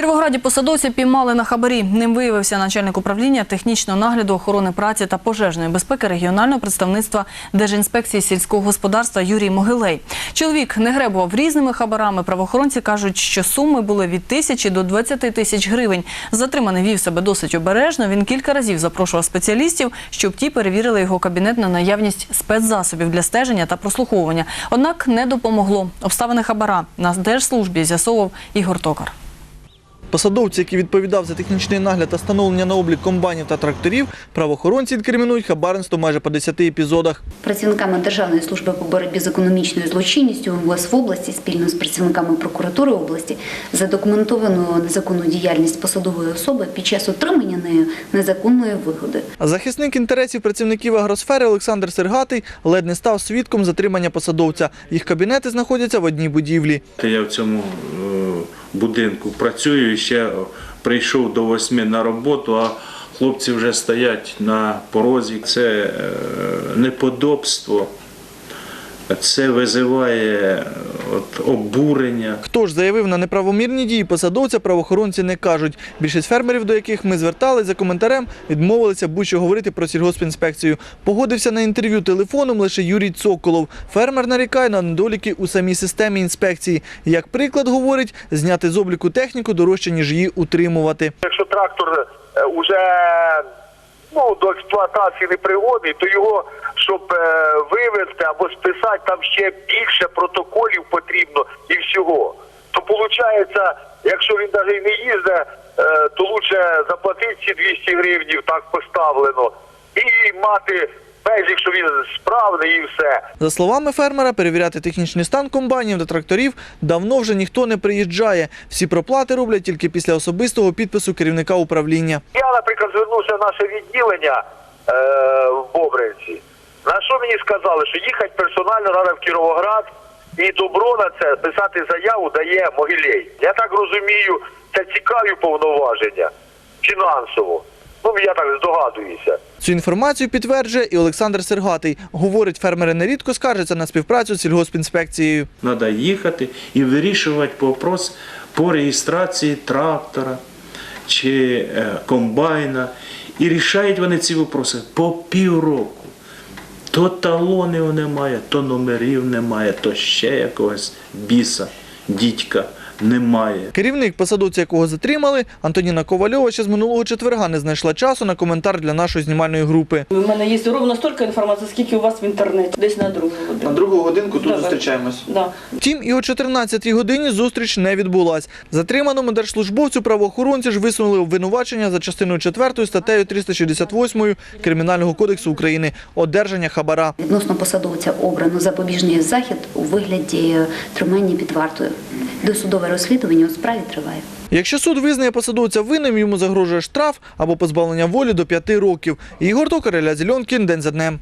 Кіровограді посадовця піймали на хабарі. Ним виявився начальник управління технічного нагляду охорони праці та пожежної безпеки регіонального представництва Держінспекції сільського господарства Юрій Могилей. Чоловік не гребував різними хабарами. Правоохоронці кажуть, що суми були від тисячі до 20 тисяч гривень. Затриманий вів себе досить обережно. Він кілька разів запрошував спеціалістів, щоб ті перевірили його кабінет на наявність спецзасобів для стеження та прослуховування. Однак не допомогло. Обставини хабара на держслужбі з'ясовував Ігор Токар. Посадовці, які відповідав за технічний нагляд та встановлення на облік комбайнів та тракторів, правоохоронці інкримінують хабарництво майже по 10 епізодах. Працівниками Державної служби по боротьбі з економічною злочинністю МВС в області спільно з працівниками прокуратури області задокументовано незаконну діяльність посадової особи під час отримання нею незаконної вигоди. Захисник інтересів працівників агросфери Олександр Сергатий ледь не став свідком затримання посадовця. Їх кабінети знаходяться в одній будівлі. Я в цьому будинку працюю ще прийшов до восьми на роботу, а хлопці вже стоять на порозі. Це е, неподобство, це визиває от, обурення. Хто ж заявив на неправомірні дії посадовця, правоохоронці не кажуть. Більшість фермерів, до яких ми звертались за коментарем, відмовилися будь-що говорити про сільгоспінспекцію. Погодився на інтерв'ю телефоном лише Юрій Цоколов. Фермер нарікає на недоліки у самій системі інспекції. Як приклад говорить, зняти з обліку техніку дорожче, ніж її утримувати. Якщо трактор вже ну, до експлуатації не пригодний, то його, щоб е, вивезти або списати, там ще більше протоколів потрібно і всього. То виходить, якщо він навіть не їздить, е, то лучше заплатити ці 200 гривнів, так поставлено, і мати безлік, що він справний і все. За словами фермера, перевіряти технічний стан комбайнів та тракторів давно вже ніхто не приїжджає. Всі проплати роблять тільки після особистого підпису керівника управління. Я, наприклад, звернувся в наше відділення е, в Бобринці. На що мені сказали, що їхати персонально треба в Кіровоград і добро на це писати заяву дає Могилей. Я так розумію, це цікаві повноваження фінансово. Ну, я так здогадуюся. Цю інформацію підтверджує і Олександр Сергатий. Говорить, фермери нерідко скаржаться на співпрацю з сільгоспінспекцією. Треба їхати і вирішувати вопрос по реєстрації трактора чи е, комбайна. І рішають вони ці вопроси по півроку. То талонів немає, то номерів немає, то ще якогось біса, дідька немає. Керівник посадовця, якого затримали, Антоніна Ковальова ще з минулого четверга не знайшла часу на коментар для нашої знімальної групи. У мене є ровно стільки інформації, скільки у вас в інтернеті. Десь на другу годину. другу годинку тут зустрічаємось. Да. Втім, і о 14-й годині зустріч не відбулась. Затриманому держслужбовцю правоохоронці ж висунули обвинувачення за частиною 4 статтею 368 Кримінального кодексу України одержання хабара. Відносно посадовця обрано запобіжний захід у вигляді тримання під вартою. Досудове розслідування у справі триває. Якщо суд визнає посадовця винним, йому загрожує штраф або позбавлення волі до п'яти років. Ігор Токар, Ілля Зільонкін, День за днем.